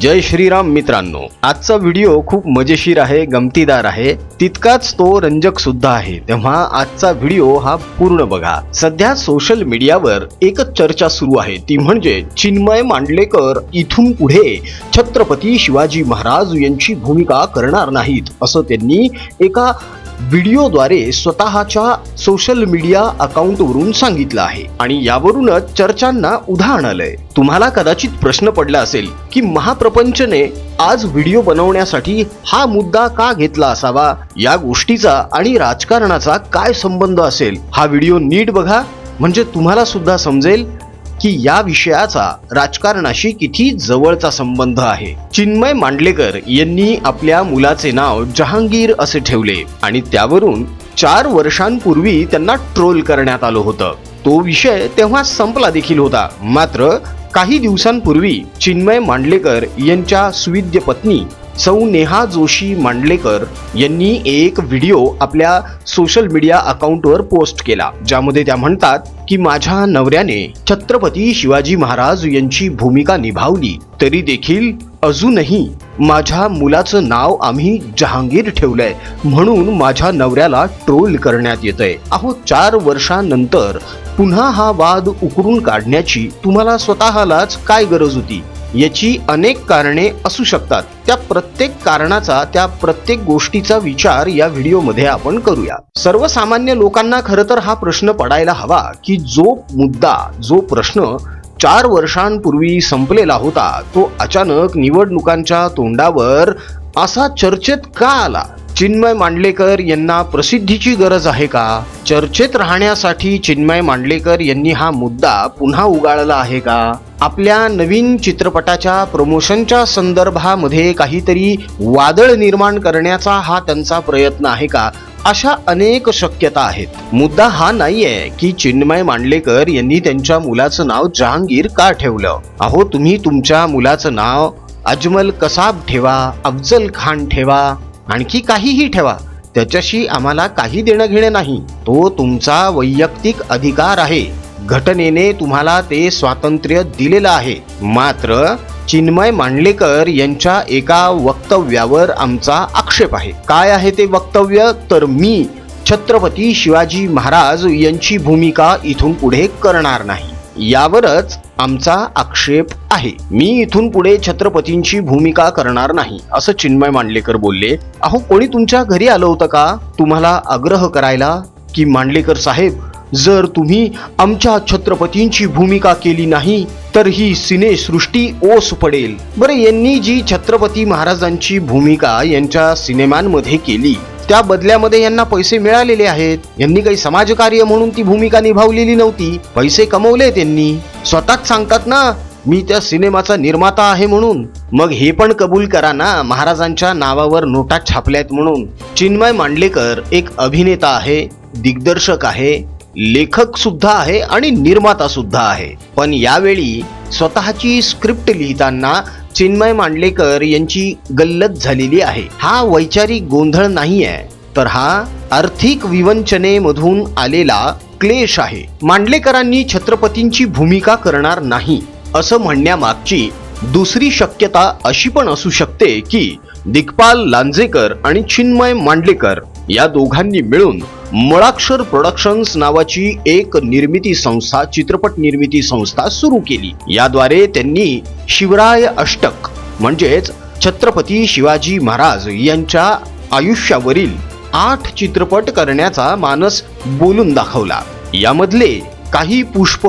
जय श्रीराम मित्रांनो. आजचा व्हिडिओ खूप मजेशीर आहे गमतीदार आहे. तितकाच तो रंजक सुद्धा आहे. तेव्हा आजचा व्हिडिओ हा पूर्ण बघा. सध्या सोशल मीडियावर एकच चर्चा सुरू आहे. ती म्हणजे चिन्मय मांडलेकर इथून पुढे छत्रपती शिवाजी महाराज यांची भूमिका करणार नाहीत असं त्यांनी एका व्हिडिओद्वारे स्वतःच्या सोशल मीडिया अकाउंटवरून सांगितलं आहे. आणि यावरूनच चर्चांना उधाण आलंय. तुम्हाला कदाचित प्रश्न पडला असेल की महाप्रपंचने आज व्हिडिओ बनवण्यासाठी हा मुद्दा का घेतला असावा? या गोष्टीचा आणि राजकारणाचा काय संबंध असेल? हा व्हिडिओ नीट बघा. म्हणजे तुम्हाला सुद्धा समजेल की या विषयाचा राजकारणाशी किती जवळचा संबंध आहे. चिन्मय मांडलेकर यांनी आपल्या मुलाचे नाव जहांगीर असे ठेवले आणि त्यावरून चार वर्षांपूर्वी त्यांना ट्रोल करण्यात आलं होतं. तो विषय तेव्हा संपला देखील होता. मात्र काही दिवसांपूर्वी चिन्मय मांडलेकर यांच्या सुविद्य पत्नी सौ नेहा जोशी मांडलेकर यांनी एक व्हिडिओ आपल्या सोशल मीडिया अकाउंटवर पोस्ट केला ज्यामध्ये त्या म्हणतात की माझ्या नवऱ्याने छत्रपती शिवाजी महाराज यांची भूमिका निभावली तरी देखील अजूनही माझ्या मुलाचं नाव आम्ही जहांगीर ठेवलंय म्हणून माझ्या नवऱ्याला ट्रोल करण्यात येतंय. अहो चार वर्षानंतर पुन्हा हा वाद उकरून काढण्याची तुम्हाला स्वतःलाच काय गरज होती? याची अनेक कारणे असू शकतात. त्या प्रत्येक कारणाचा त्या प्रत्येक गोष्टीचा विचार या व्हिडिओमध्ये आपण करूया. सर्वसामान्य लोकांना खरं तर हा प्रश्न पडायला हवा की जो मुद्दा जो प्रश्न चार वर्षांपूर्वी संपलेला होता तो अचानक निवडणुकांच्या तोंडावर असा चर्चेत का आला? चिन्मय मांडलेकर यांना प्रसिद्धीची गरज आहे का? चर्चेत राहण्यासाठी चिन्मय मांडलेकर यांनी हा मुद्दा पुन्हा उगाळला आहे का? आपल्या नवीन चित्रपटाच्या प्रमोशनच्या संदर्भामध्ये काहीतरी वादळ निर्माण करण्याचा हा त्यांचा प्रयत्न आहे का? अशा अनेक शक्यता आहेत. मुद्दा हा नाहीये की चिन्मय मांडलेकर यांनी त्यांच्या मुलाचं नाव जहांगीर का ठेवलं? अहो तुम्ही तुमच्या मुलाचं नाव अजमल कसाब ठेवा अफजल खान ठेवा. आणखी काहीही ठेवा. त्याच्याशी आम्हाला काही देणं घेणं नाही. तो तुमचा वैयक्तिक अधिकार आहे. घटनेने तुम्हाला ते स्वातंत्र्य दिलेलं आहे. मात्र चिन्मय मांडलेकर यांच्या एका वक्तव्यावर आमचा आक्षेप आहे. काय आहे ते वक्तव्य? तर मी छत्रपती शिवाजी महाराज यांची भूमिका इथून पुढे करणार नाही. यावरच आमचा आक्षेप आहे. मी इथून पुढे छत्रपतींची भूमिका करणार नाही असं चिन्मय मांडलेकर बोलले. अहो कोणी तुमच्या घरी आलं होतं का? तुम्हाला आग्रह करायला की मांडलेकर साहेब जर तुम्ही आमच्या छत्रपतींची भूमिका केली नाही तर ही सिनेसृष्टी ओस पडेल. बरं यांनी जी छत्रपती महाराजांची भूमिका यांच्या सिनेमांमध्ये केली त्या बदल्यामध्ये यांना पैसे मिळालेले आहेत. यांनी काही समाजकार्य म्हणून ती भूमिका निभावलेली नव्हती. पैसे कमवले त्यांनी. स्वतःच सांगतात ना मी त्या सिनेमाचा निर्माता आहे म्हणून. मग हे पण कबूल करा ना महाराजांच्या नावावर नोटा छापल्यात म्हणून. चिन्मय मांडलेकर एक अभिनेता आहे दिग्दर्शक आहे. लेखक सुद्धा आहे आणि निर्माता सुद्धा आहे. पण यावेळी स्वतःची स्क्रिप्ट लिहिताना चिन्मय मांडलेकर यांची गल्लत झालेली आहे. हा वैचारिक गोंधळ नाही आहे तर हा आर्थिक विवंचनेमधून आलेला क्लेश आहे. मांडलेकरांनी छत्रपतींची भूमिका करणार नाही असं म्हणण्यामागची दुसरी शक्यता अशी पण असू शकते की दिग्पाल लांजेकर आणि चिन्मय मांडलेकर या दोघांनी मिळून मळाक्षर प्रोडक्शन्स नावाची एक निर्मिती संस्था चित्रपट निर्मिती संस्था सुरू केली. याद्वारे त्यांनी शिवराय अष्टक म्हणजेच छत्रपती शिवाजी महाराज यांच्या आयुष्यावरील आठ चित्रपट करण्याचा मानस बोलून दाखवला. यामधले काही पुष्प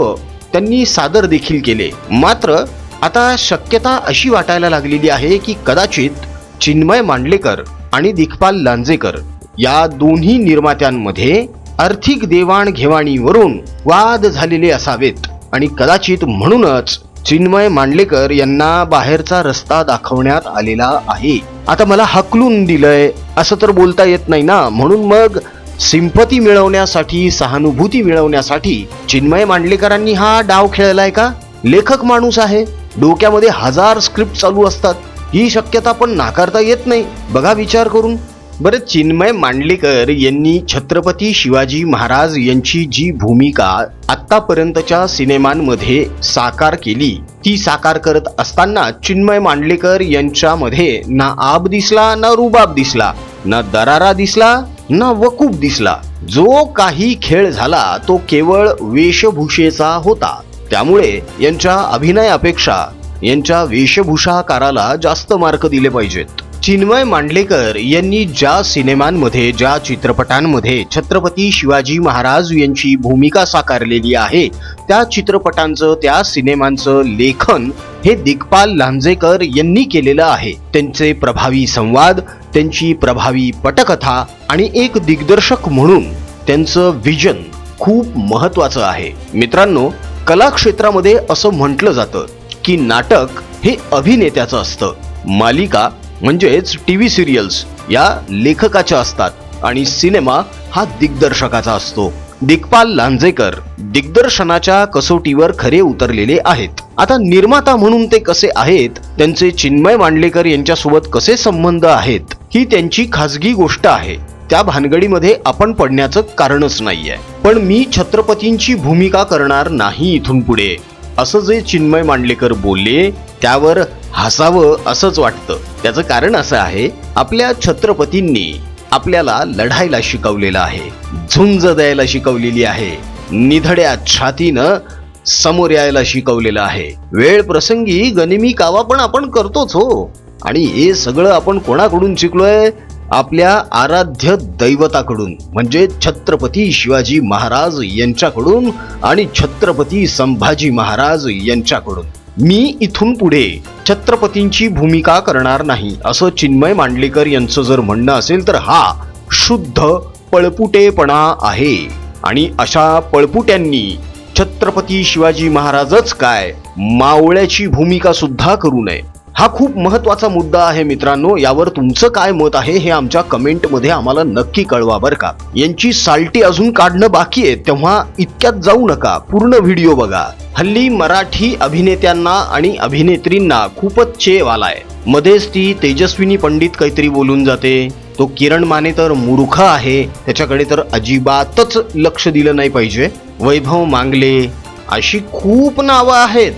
त्यांनी सादर देखील केले. मात्र आता शक्यता अशी वाटायला लागलेली आहे की कदाचित चिन्मय मांडलेकर आणि दिग्पाल लांजेकर या दोन्ही निर्मात्यांमध्ये आर्थिक देवाणघेवाणीवरून वाद झालेले असावेत. आणि कदाचित म्हणूनच चिन्मय मांडलेकर यांना बाहेरचा रस्ता दाखवण्यात आलेला आहे. आता मला हकलून दिलंय असं तर बोलता येत नाही ना? म्हणून मग सिंपती मिळवण्यासाठी सहानुभूती मिळवण्यासाठी चिन्मय मांडलेकरांनी हा डाव खेळलाय का? लेखक माणूस आहे. डोक्यामध्ये हजार स्क्रिप्ट चालू असतात. ही शक्यता पण नाकारता येत नाही. बघा विचार करून. बरं चिन्मय मांडलेकर यांनी छत्रपती शिवाजी महाराज यांची जी भूमिका आत्तापर्यंतच्या सिनेमांमध्ये साकार केली ती साकार करत असताना चिन्मय मांडलेकर यांच्यामध्ये ना आब दिसला ना रुबाब दिसला ना दरारा दिसला ना वकूब दिसला. जो काही खेळ झाला तो केवळ वेशभूषेचा होता. त्यामुळे यांच्या अभिनयापेक्षा यांच्या वेशभूषाकाराला जास्त मार्क दिले पाहिजेत. चिन्मय मांडलेकर यांनी ज्या सिनेमांमध्ये ज्या चित्रपटांमध्ये छत्रपती शिवाजी महाराज यांची भूमिका साकारलेली आहे त्या चित्रपटांचं त्या सिनेमांचं लेखन हे दिग्पाल लांजेकर यांनी केलेलं आहे. त्यांचे प्रभावी संवाद त्यांची प्रभावी पटकथा आणि एक दिग्दर्शक म्हणून त्यांचं विजन खूप महत्वाचं आहे. मित्रांनो कला क्षेत्रामध्ये असं म्हटलं जातं की नाटक हे अभिनेत्याचं असतं. मालिका म्हणजेच टी व्ही सिरियल्स या लेखकाच्या असतात आणि सिनेमा हा दिग्दर्शकाचा असतो. दिग्पाल लांजेकर दिग्दर्शनाच्या कसोटीवर खरे उतरलेले आहेत. आता निर्माता म्हणून ते कसे आहेत त्यांचे चिन्मय मांडलेकर यांच्यासोबत कसे संबंध आहेत ही त्यांची खाजगी गोष्ट आहे. त्या भानगडीमध्ये आपण पडण्याचं कारणच नाहीये. पण मी छत्रपतींची भूमिका करणार नाही इथून पुढे असं जे चिन्मय मांडलेकर बोलले त्यावर हसावं असंच वाटतं. त्याचं कारण असं आहे आपल्या छत्रपतींनी आपल्याला लढायला शिकवलेलं आहे. झुंज द्यायला शिकवलेली आहे. निधड्या छातीनं समोर यायला शिकवलेलं आहे. वेळ प्रसंगी गनिमी कावा पण आपण करतोच हो. आणि हे सगळं आपण कोणाकडून शिकलोय? आपल्या आराध्य दैवताकडून. म्हणजे छत्रपती शिवाजी महाराज यांच्याकडून आणि छत्रपती संभाजी महाराज यांच्याकडून. मी इथून पुढे छत्रपतींची भूमिका करणार नाही असं चिन्मय मांडलेकर यांचं जर म्हणणं असेल तर हा शुद्ध पळपुटेपणा आहे. आणि अशा पळपुट्यांनी छत्रपती शिवाजी महाराजच काय मावळ्याची भूमिका सुद्धा करू नये. हा खूप महत्त्वाचा मुद्दा आहे मित्रांनो. यावर तुमचं काय मत आहे हे आमच्या कमेंटमध्ये आम्हाला नक्की कळवा बरं का. यांची साल्टी अजून काढणं बाकी आहे तेव्हा इतक्यात जाऊ नका. पूर्ण व्हिडिओ बघा. हल्ली मराठी अभिनेत्यांना आणि अभिनेत्रींना खूपच चेव आलाय. मध्येच ती तेजस्विनी पंडित काहीतरी बोलून जाते. तो किरण माने तर मूर्ख आहे. त्याच्याकडे तर अजिबातच लक्ष दिलं नाही पाहिजे. वैभव मांगले अशी खूप नावं आहेत.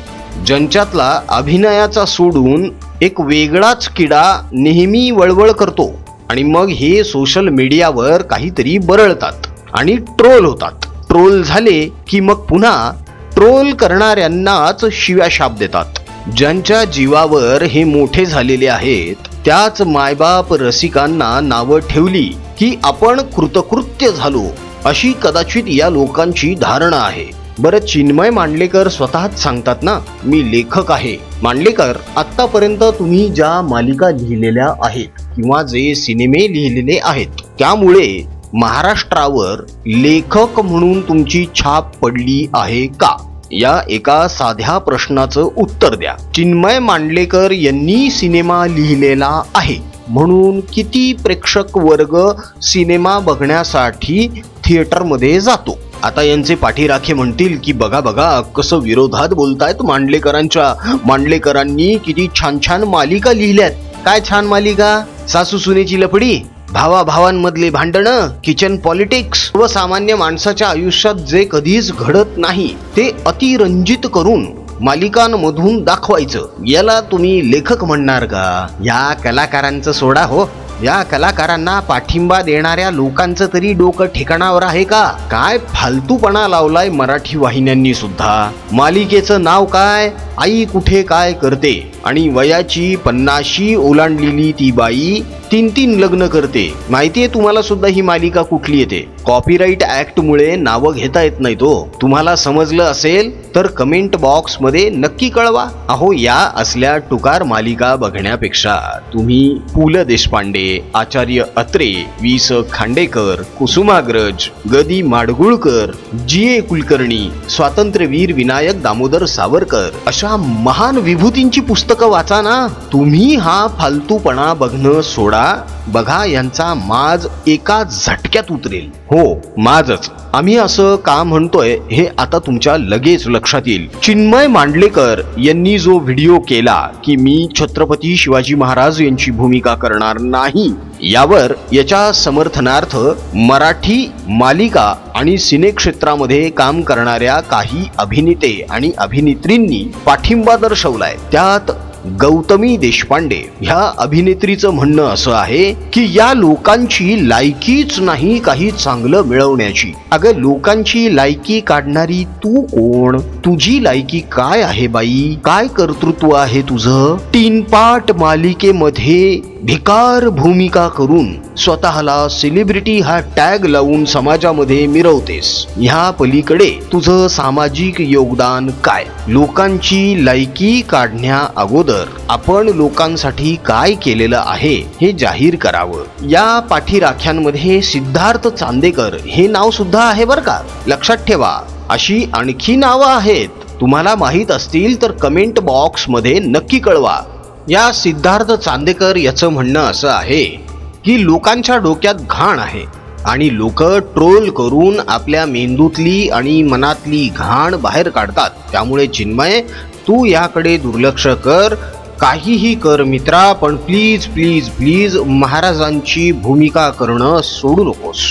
ज्यांच्यातला अभिनयाचा सोडून एक वेगळाच किडा नेहमी वळवळ करतो आणि मग हे सोशल मीडियावर काहीतरी बरळतात आणि ट्रोल होतात. ट्रोल झाले की मग पुन्हा ट्रोल करणाऱ्यांनाच शिव्या शाप देतात. ज्यांच्या जीवावर हे मोठे झालेले आहेत त्याच मायबाप रसिकांना नावं ठेवली की आपण कृतकृत्य झालो अशी कदाचित या लोकांची धारणा आहे. बरं चिन्मय मांडलेकर स्वतःच सांगतात ना मी लेखक आहे. मांडलेकर आतापर्यंत तुम्ही ज्या मालिका लिहिलेल्या आहेत किंवा जे सिनेमे लिहिलेले आहेत त्यामुळे महाराष्ट्रावर लेखक म्हणून तुमची छाप पडली आहे का? या एका साध्या प्रश्नाचं उत्तर द्या. चिन्मय मांडलेकर यांनी सिनेमा लिहिलेला आहे. म्हणून किती प्रेक्षक वर्ग सिनेमा बघण्यासाठी थिएटरमध्ये जातो? आता यांचे पाठीराखे म्हणतील की बघा बघा कसं विरोधात बोलतायत मांडलेकरांच्या. मांडलेकरांनी किती छान छान मालिका लिहिल्यात. काय छान मालिका? सासू सुनेची लपडी भावा भावांमधले भांडणं किचन पॉलिटिक्स व सामान्य माणसाच्या आयुष्यात जे कधीच घडत नाही ते अतिरंजित करून मालिकांमधून दाखवायचं. याला तुम्ही लेखक म्हणणार का? या कलाकारांचं सोडा हो. या कलाकारांना पाठिंबा देणाऱ्या लोकांचं तरी डोकं ठिकाणावर आहे का? काय फालतूपणा लावलाय मराठी वाहिन्यांनी सुद्धा? मालिकेचं नाव काय? आई कुठे काय करते आणि वयाची पन्नाशी ओलांडलेली ती बाई तीन तीन लग्न करते. माहितीये तुम्हाला सुद्धा ही मालिका कुठली येते? कॉपीराईट ऍक्ट मुळे नावं घेता येत नाही तो हो. तुम्हाला समजलं असेल तर कमेंट बॉक्समध्ये नक्की कळवा. अहो या असल्या टुकार मालिका बघण्यापेक्षा तुम्ही पु ल देशपांडे आचार्य अत्रे वि स खांडेकर कुसुमाग्रज गदी माडगुळकर जी ए कुलकर्णी स्वातंत्र्यवीर विनायक दामोदर सावरकर अशा महान विभूतींची पुस्तकं वाचा ना. तुम्ही हा फालतूपणा बघणं सोडा. बघा यांचा माज एका झटक्यात उतरेल. हो माझच आम्ही असं का म्हणतोय हे आता तुमच्या लगेच लक्षात येईल. चिन्मय मांडलेकर यांनी जो व्हिडिओ केला की मी छत्रपती शिवाजी महाराज यांची भूमिका करणार नाही यावर याच्या समर्थनार्थ मराठी मालिका आणि सिने क्षेत्रामध्ये काम करणाऱ्या काही अभिनेते आणि अभिनेत्रींनी पाठिंबा दर्शवलाय. त्यात गौतमी देशपांडे ह्या अभिनेत्रीचं म्हणणं असं आहे की या लोकांची लायकीच नाही काही चांगलं मिळवण्याची. अगं लोकांची लायकी काढणारी तू कोण? तुझी लायकी काय आहे बाई? काय कर्तृत्व आहे तुझं? तीन पाट मालिकेमध्ये भिकार भूमिका करून स्वतःला सेलिब्रिटी हा टॅग लावून समाजामध्ये मिरवतेस. ह्या पलीकडे तुझं सामाजिक योगदान काय? लोकांची लायकी काढण्या अगोदर आपण लोकांसाठी काय केलेलं आहे हे जाहीर करावं. या पाठीराख्यांमध्ये सिद्धार्थ चांदेकर हे नाव सुद्धा आहे बरं का? लक्षात ठेवा अशी आणखी नावं आहेत. तुम्हाला माहीत असतील तर कमेंट बॉक्समध्ये नक्की कळवा. या सिद्धार्थ चांदेकर याचं म्हणणं असं आहे की लोकांच्या डोक्यात घाण आहे आणि लोक ट्रोल करून आपल्या मेंदूतली आणि मनातली घाण बाहेर काढतात. त्यामुळे चिन्मय तू याकडे दुर्लक्ष कर काहीही कर मित्रा पण प्लीज प्लीज प्लीज महाराजांची भूमिका करणं सोडू नकोस.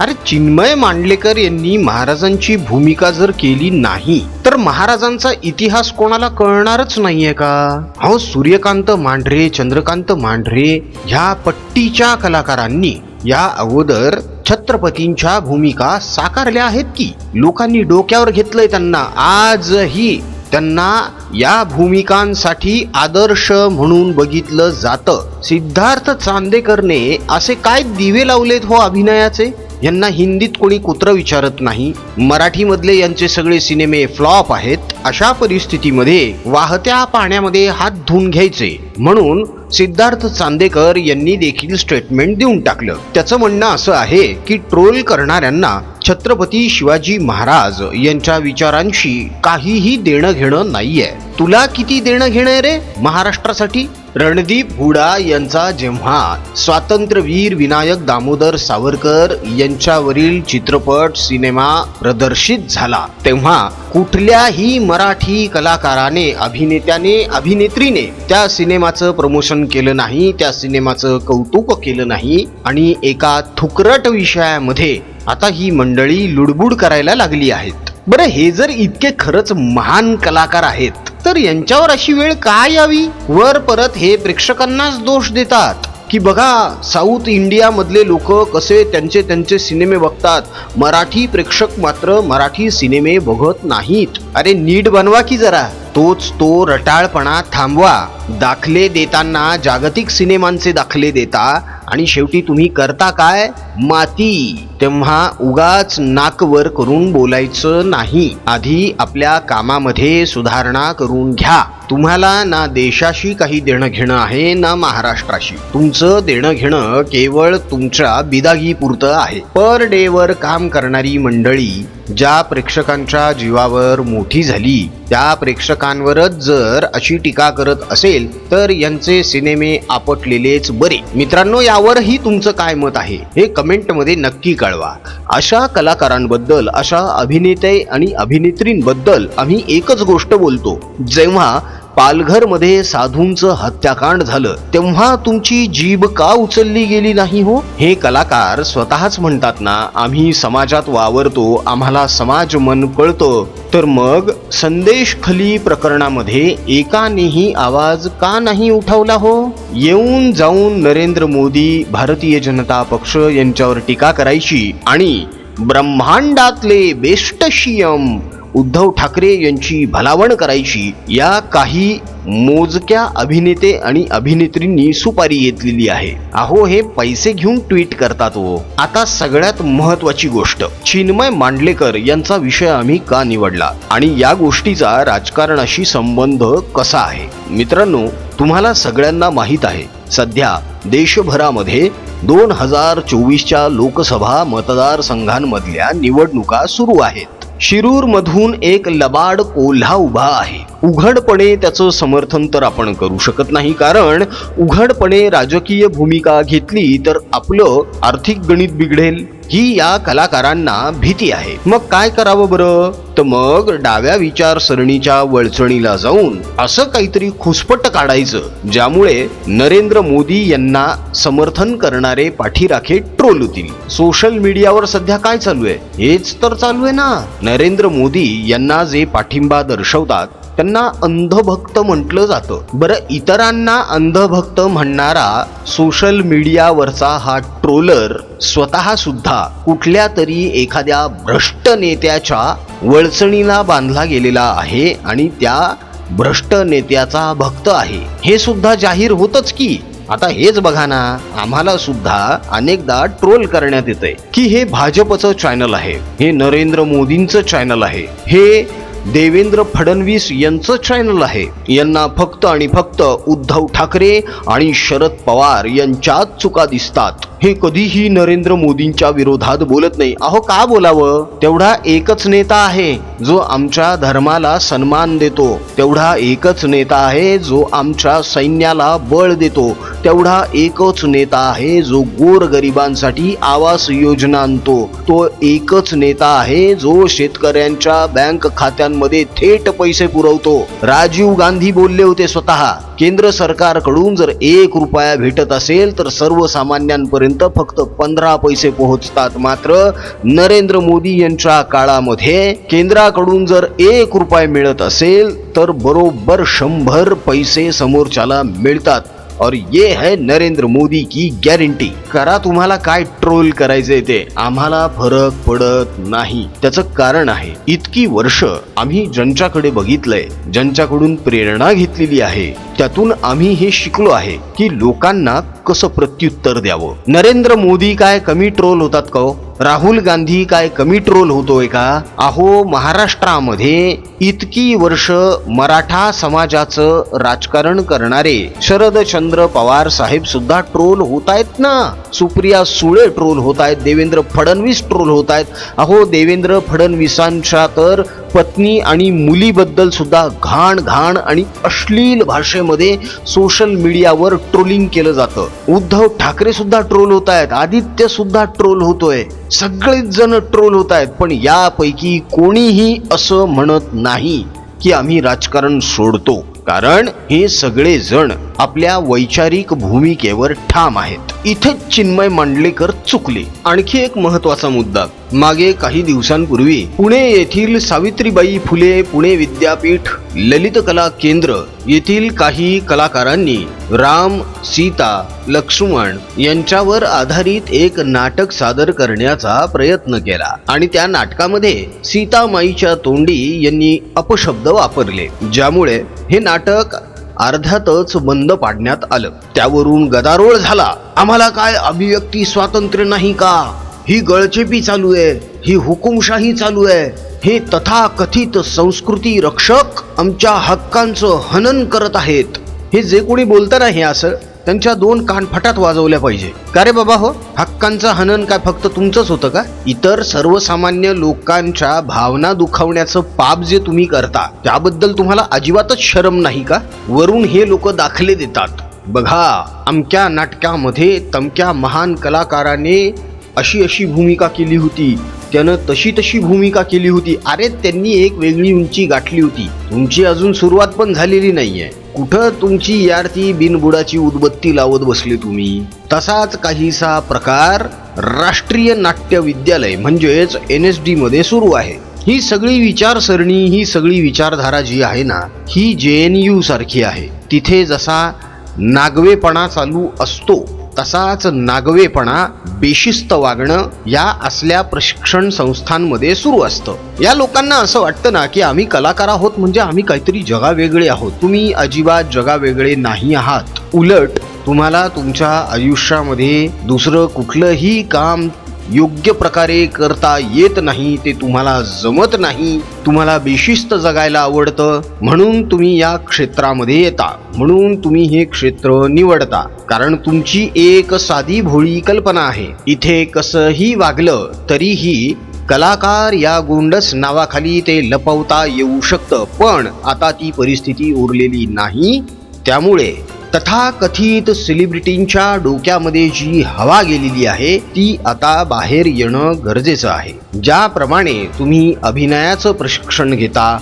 अरे चिन्मय मांडलेकर यांनी महाराजांची भूमिका जर केली नाही तर महाराजांचा इतिहास कोणाला कळणारच नाहीये का? अहो सूर्यकांत मांढरे चंद्रकांत मांढरे ह्या पट्टीच्या कलाकारांनी या अगोदर छत्रपतींच्या भूमिका साकारल्या आहेत की? लोकांनी डोक्यावर घेतलंय त्यांना. आजही त्यांना या भूमिकांसाठी आदर्श म्हणून बघितलं जातं. सिद्धार्थ चांदेकरने असे काय दिवे लावलेत हो अभिनयाचे? यांना हिंदीत कोणी कुत्र विचारत नाही. मराठीमधले यांचे सगळे सिनेमे फ्लॉप आहेत. अशा परिस्थितीमध्ये वाहत्या पाण्यामध्ये हात धुवून घ्यायचे. म्हणून सिद्धार्थ चांदेकर यांनी देखील स्टेटमेंट देऊन टाकलं. त्याचं म्हणणं असं आहे की ट्रोल करणाऱ्यांना छत्रपती शिवाजी महाराज यांच्या विचारांशी काहीही देणं घेणं नाहीये. तुला किती देणं घेणं रे? महाराष्ट्रासाठी? रणदीप हुडा यांचा जेव्हा स्वातंत्र्यवीर विनायक दामोदर सावरकर यांच्यावरील चित्रपट सिनेमा प्रदर्शित झाला तेव्हा कुठल्याही मराठी कलाकाराने अभिनेत्याने अभिनेत्रीने त्या सिनेमाचं प्रमोशन केलं नाही त्या सिनेमाचं कौतुक केलं नाही आणि एका थुकरट विषयामध्ये आता ही मंडळी लुडबुड करायला लागली आहेत. बरं हे जर इतके खरंच महान कलाकार आहेत तर यांच्यावर अशी वेळ का यावी? वर परत हे प्रेक्षकांनाच दोष देतात. की बघा साऊथ इंडिया मधले लोक कसे त्यांचे त्यांचे सिनेमे बघतात. मराठी प्रेक्षक मात्र मराठी सिनेमे बघत नाहीत. अरे नीट बनवा की जरा. तोच तो रटाळपणा थांबवा. दाखले देताना जागतिक सिनेमांचे दाखले देता आणि शेवटी तुम्ही करता काय? माती. तेव्हा उगाच नाक वर करून बोलायचं नाही. आधी आपल्या कामामध्ये सुधारणा करून घ्या. तुम्हाला ना देशाशी काही देणं घेणं आहे ना महाराष्ट्राशी. तुमचं देणं घेणं केवळ तुमच्या बिदागी पुरतं आहे. पर डे वर काम करणारी मंडळी ज्या प्रेक्षकांच्या जीवावर मोठी झाली त्या प्रेक्षकांवरच जर अशी टीका करत असेल तर यांचे सिनेमे आपटलेलेच बरे. मित्रांनो यावरही तुमचं काय मत आहे हे कमेंटमध्ये नक्की कळवा. अशा कलाकारांबद्दल अशा अभिनेते आणि अभिनेत्रींबद्दल आम्ही एकच गोष्ट बोलतो. जेव्हा पालघरमध्ये साधूंचं हत्याकांड झालं. तेव्हा तुमची जीभ का उचलली गेली नाही हो? हे कलाकार स्वतःच म्हणतात ना आम्ही समाजात वावरतो आम्हाला समाज मन कळतो तर मग संदेश खली प्रकरणामध्ये एकानेही आवाज का नाही उठवला हो? येऊन जाऊन नरेंद्र मोदी भारतीय जनता पक्ष यांच्यावर टीका करायची आणि ब्रह्मांडातले बेस्ट उद्धव ठाकरे यांची भलावण करायची या काही मोजक्या अभिनेते आणि अभिनेत्रींनी सुपारी घेतलेली आहे. अहो हे पैसे घेऊन ट्विट करतात हो. आता सगळ्यात महत्वाची गोष्ट चिन्मय मांडलेकर यांचा विषय आम्ही का निवडला? आणि या गोष्टीचा राजकारणाशी संबंध कसा आहे? मित्रांनो तुम्हाला सगळ्यांना माहीत आहे सध्या देशभरामध्ये दोन हजार चोवीसच्या लोकसभा मतदारसंघांमधल्या निवडणुका सुरू आहेत. शिरूर मधून एक लबाड कोल्हा उभा आहे. उघडपणे त्याचं समर्थन तर आपण करू शकत नाही कारण उघडपणे राजकीय भूमिका घेतली तर आपलं आर्थिक गणित बिघडेल. ही या कलाकारांना भीती आहे. मग काय करावं बरं? तर मग डाव्या विचारसरणीच्या वळचणीला जाऊन असं काहीतरी खुसपट काढायचं ज्यामुळे नरेंद्र मोदी यांना समर्थन करणारे पाठीराखे ट्रोल होतील सोशल मीडियावर सध्या काय चालू आहे? हेच तर चालू आहे ना. नरेंद्र मोदी यांना जे पाठिंबा दर्शवतात त्यांना अंधभक्त म्हटलं जातं. बरं इतरांना अंधभक्त म्हणणारा सोशल मीडियावरचा हा ट्रोलर स्वतः सुद्धा कुठल्या तरी एखाद्या भ्रष्ट नेत्याच्या वळचणीला बांधला गेलेला आहे आणि त्या भ्रष्ट नेत्याचा भक्त आहे. हे सुद्धा जाहीर होतच की. आता हेच बघा ना आम्हाला सुद्धा अनेकदा ट्रोल करण्यात येते की हे भाजपचं चॅनल आहे हे नरेंद्र मोदींचं चॅनल आहे हे देवेंद्र फडणवीस यांचं चॅनल आहे. यांना फक्त आणि फक्त उद्धव ठाकरे आणि शरद पवार यांच्यात चुका दिसतात. हे कधीही नरेंद्र मोदींच्या विरोधात बोलत नाही. अहो का बोलावं? तेवढा एकच नेता आहे जो आमच्या धर्माला सन्मान देतो. तेवढा एकच नेता आहे जो आमच्या सैन्याला बळ देतो. तेवढा एकच नेता आहे जो गोर गरिबांसाठी आवास योजना आणतो. तो एकच नेता आहे जो शेतकऱ्यांच्या बँक खात्यात खात्यांमध्ये थेट पैसे पुरवतो. राजीव गांधी बोलले होते स्वतः केंद्र सरकारकडून जर एक रुपया भेटत असेल तर सर्वसामान्यांपर्यंत फक्त पंधरा पैसे पोहोचतात मात्र नरेंद्र मोदी यांच्या काळामध्ये केंद्राकडून जर एक रुपये मिळत असेल तर बरोबर शंभर पैसे समोरच्याला मिळतात. और ये है नरेंद्र मोदी की गॅरंटी करा तुम्हाला काय ट्रोल करायचंय ते? आम्हाला फरक पडत नाही. त्याचं कारण आहे इतकी वर्ष आम्ही ज्यांच्याकडे बघितलंय ज्यांच्याकडून प्रेरणा घेतलेली आहे त्यातून आम्ही हे शिकलो आहे की लोकांना कसं प्रत्युत्तर द्यावं. नरेंद्र मोदी काय कमी ट्रोल होतात का हो? राहुल गांधी काय कमी ट्रोल होतोय का? अहो महाराष्ट्रामध्ये इतकी वर्ष मराठा समाजाचं राजकारण करणारे शरदचंद्र पवार साहेब सुद्धा ट्रोल होत आहेत ना? सुप्रिया सुळे ट्रोल होत आहेत देवेंद्र फडणवीस ट्रोल होत आहेत अहो देवेंद्र फडणवीसांच्या तर पत्नी आणि मुलीबद्दल सुद्धा घाण घाण आणि अश्लील भाषेमध्ये सोशल मीडियावर ट्रोलिंग केलं जातं. उद्धव ठाकरे सुद्धा ट्रोल होत आहेत. आदित्य सुद्धा ट्रोल होतोय. सगळेच जण ट्रोल होत आहेत. पण यापैकी कोणीही असं म्हणत नाही की आम्ही राजकारण सोडतो. कारण हे सगळे जण आपल्या वैचारिक भूमिकेवर ठाम आहेत. इथेच चिन्मय मांडलेकर चुकले. आणखी एक महत्त्वाचा मुद्दा. मागे काही दिवसांपूर्वी पुणे येथील सावित्रीबाई फुले पुणे विद्यापीठ ललित कला केंद्र येथील काही कलाकारांनी राम सीता लक्ष्मण यांच्यावर आधारित एक नाटक सादर करण्याचा प्रयत्न केला. आणि त्या नाटकामध्ये सीतामाईच्या तोंडी यांनी अपशब्द वापरले. ज्यामुळे हे नाटक अर्ध्यातच बंद पाडण्यात आलं. त्यावरून गदारोळ झाला. आम्हाला काय अभिव्यक्ती स्वातंत्र्य नाही का? ही गळचेपी चालू आहे ही हुकुमशाही चालू आहे. हे तथाकथित संस्कृती रक्षक आमच्या हक्कांचं हनन करत आहेत. हे जे कोणी बोलतं ना हे असं त्यांच्या दोन कानफटात वाजवल्या पाहिजे. का रे बाबा हो? हक्कांचं हनन काय फक्त तुमचंच होतं का? इतर सर्वसामान्य लोकांच्या भावना दुखावण्याचं पाप जे तुम्ही करता त्याबद्दल तुम्हाला अजिबातच शरम नाही का? वरून हे लोक दाखले देतात. बघा अमक्या नाटकामध्ये तमक्या महान कलाकाराने अशी अशी भूमिका केली होती. त्यानं तशी तशी भूमिका केली होती. अरे त्यांनी एक वेगळी उंची गाठली होती. तुमची अजून सुरुवात पण झालेली नाहीये. कुठं तुमची यार ती बिनबुडाची उदबत्ती लावत बसले तुम्ही? तसाच काहीसा प्रकार राष्ट्रीय नाट्य विद्यालय म्हणजेच एन एस डी मध्ये सुरू आहे. ही सगळी विचारसरणी ही सगळी विचारधारा जी आहे ना ही जे एन यू सारखी आहे. तिथे जसा नागवेपणा चालू असतो तसाच नागवेपणा बेशिस्त वागणं या असल्या प्रशिक्षण संस्थांमध्ये सुरू असतं. या लोकांना असं वाटतं ना की आम्ही कलाकार आहोत म्हणजे आम्ही काहीतरी जगावेगळे आहोत. तुम्ही अजिबात जगावेगळे नाही आहात. उलट तुम्हाला तुमच्या आयुष्यामध्ये दुसरं कुठलंही काम योग्य प्रकारे करता येत नाही ते तुम्हाला जमत नाही तुम्हाला बेशिस्त जगायला आवडतं म्हणून तुम्ही या क्षेत्रामध्ये येता म्हणून तुम्ही हे क्षेत्र निवडता. कारण तुमची एक साधी भोळी कल्पना आहे. इथे कसंही वागलं तरीही कलाकार या गोंडस नावाखाली ते लपवता येऊ शकतं. पण आता ती परिस्थिती उरलेली नाही. त्यामुळे तथाकथित सेलिब्रिटींच्या डोक्यामध्ये जी हवा गेलेली आहे ती आता बाहेर येणं गरजेचं आहे. ज्याप्रमाणे तुम्ही अभिनयाचं प्रशिक्षण घेता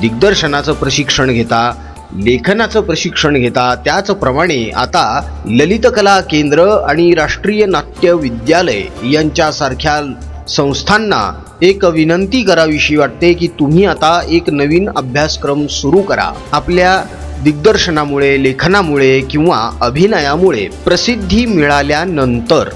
दिग्दर्शनाचं प्रशिक्षण घेता लेखनाचं प्रशिक्षण घेता त्याचप्रमाणे आता ललित कला केंद्र आणि राष्ट्रीय नाट्य विद्यालय यांच्यासारख्या संस्थांना एक विनंती करावीशी वाटते की तुम्ही आता एक नवीन अभ्यासक्रम सुरू करा. आपल्या दिग्दर्शनामुळे लेखनामुळे किंवा अभिनयामुळे प्रसिद्धी मिळाल्यानंतर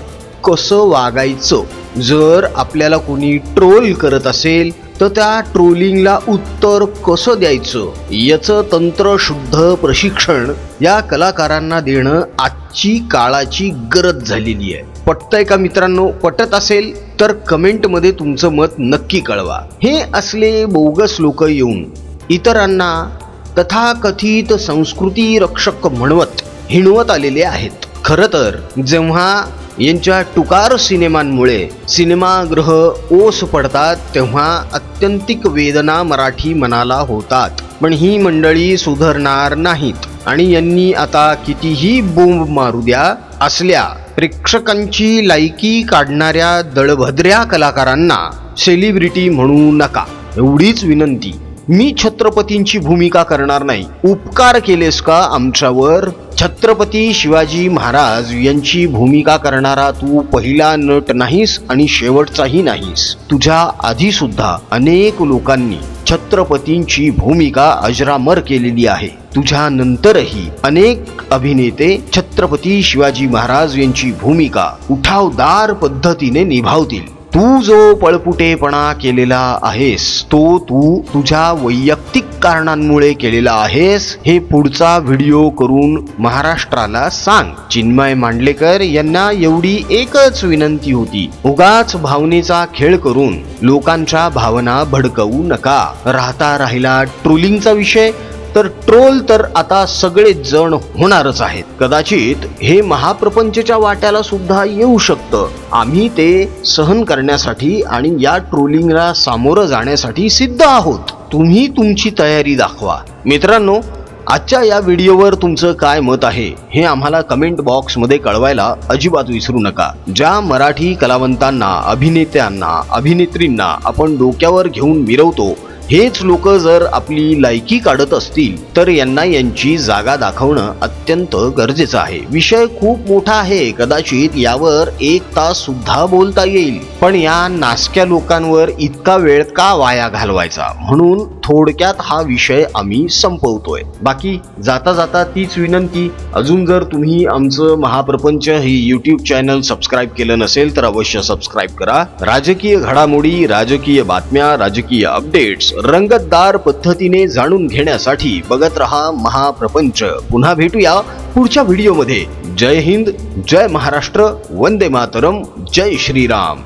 कसं वागायचं? जर आपल्याला कोणी ट्रोल करत असेल तर त्या ट्रोलिंगला उत्तर कसं द्यायचं? याचं तंत्रशुद्ध प्रशिक्षण या कलाकारांना देणं आजची काळाची गरज झालेली आहे. पटतंय का मित्रांनो? पटत असेल? तर कमेंटमध्ये तुमचं मत नक्की कळवा. हे असले बोगस लोक येऊन इतरांना तथाकथित संस्कृती रक्षक म्हणवत हिणवत आलेले आहेत. खरं तर जेव्हा यांच्या टुकार सिनेमांमुळे सिनेमागृह ओस पडतात तेव्हा अत्यंतिक वेदना मराठी मनाला होतात. पण ही मंडळी सुधारणार नाहीत. आणि यांनी आता कितीही बोंब मारू द्या असल्या प्रेक्षकांची लायकी काढणाऱ्या दळभद्र्या कलाकारांना सेलिब्रिटी म्हणू नका. एवढीच विनंती. मी छत्रपतींची भूमिका करणार नाही. उपकार केलेस का आमच्यावर? छत्रपती शिवाजी महाराज यांची भूमिका करणारा तू पहिला नट नाहीस आणि शेवटचाही नाहीस. तुझ्या आधी सुद्धा अनेक लोकांनी छत्रपतींची भूमिका अजरामर केलेली आहे. तुझ्या नंतरही अनेक अभिनेते छत्रपती शिवाजी महाराज यांची भूमिका उठावदार पद्धतीने निभावतील. तू जो पळपुटेपणा केलेला आहेस तो तू तुझ्या वैयक्तिक कारणांमुळे केलेला आहेस हे पुढचा व्हिडिओ करून महाराष्ट्राला सांग. चिन्मय मांडलेकर यांना एवढी एकच विनंती होती उगाच भावनेचा खेळ करून लोकांच्या भावना भडकवू नका. राहता राहिला ट्रोलिंगचा विषय तर ट्रोल तर आता सगळेच जण होणारच आहेत. कदाचित हे महाप्रपंचच्या वाट्याला सुद्धा येऊ शकतं. आम्ही ते सहन करण्यासाठी आणि या ट्रोलिंगला सामोरं जाण्यासाठी सिद्ध आहोत. तुम्ही तुमची तयारी दाखवा. मित्रांनो आजच्या या व्हिडिओवर तुमचं काय मत आहे हे आम्हाला कमेंट बॉक्समध्ये कळवायला अजिबात विसरू नका. ज्या मराठी कलावंतांना अभिनेत्यांना अभिनेत्रींना आपण डोक्यावर घेऊन मिरवतो हेच लोक जर आपली लायकी काढत असतील तर यांना यांची जागा दाखवणं अत्यंत गरजेचं आहे. विषय खूप मोठा आहे कदाचित यावर एक तास सुद्धा बोलता येईल. पण या नासक्या लोकांवर इतका वेळ का वाया घालवायचा? म्हणून थोडक्यात हा विषय आम्ही संपवतोय. बाकी जाता जाता तीच विनंती अजून जर तुम्ही आमचं महाप्रपंच हे युट्यूब चॅनल सबस्क्राईब केलं नसेल तर अवश्य सबस्क्राईब करा. राजकीय घडामोडी राजकीय बातम्या राजकीय अपडेट्स रंगतदार पद्धतीने जाणून घेण्यासाठी बघत रहा महाप्रपंच. पुन्हा भेटूया पुढच्या व्हिडिओमध्ये जय हिंद जय महाराष्ट्र वंदे मातरम जय श्रीराम.